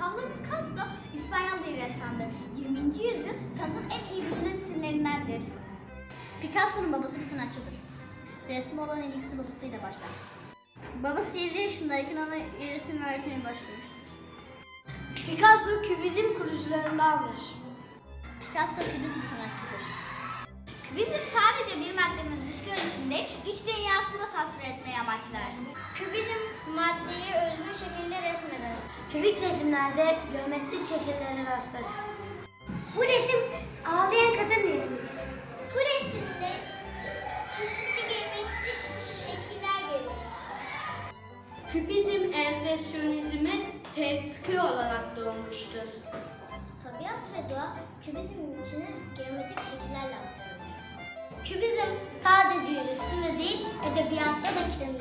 Pablo Picasso İspanyol bir ressamdır. 20. yüzyıl sanatın en iyi bilinen isimlerindendir. Picasso'nun babası bir sanatçıdır. Resme olan ilgisi babasıyla başlar. Babası 7 yaşındayken ona resim öğretmeye başlamıştır. Picasso kübizm kurucularındandır. Picasso kübizm sanatçıdır. Kübizm sadece bir maddenin dış görünüşünde iç dünyasını tasvir etmeyi amaçlar. Kübizm resmeder. Kübik resimlerde geometrik şekillere rastlarız. Bu resim ağlayan kadın resmidir. Bu resimde çeşitli geometrik şekiller görüyoruz. Kübizm empresyonizmin tepki olarak doğmuştur. Tabiat ve doğa kübizmin içine geometrik şekillerle aktarılıyor. Kübizm sadece resimde değil, edebiyatta da kendini.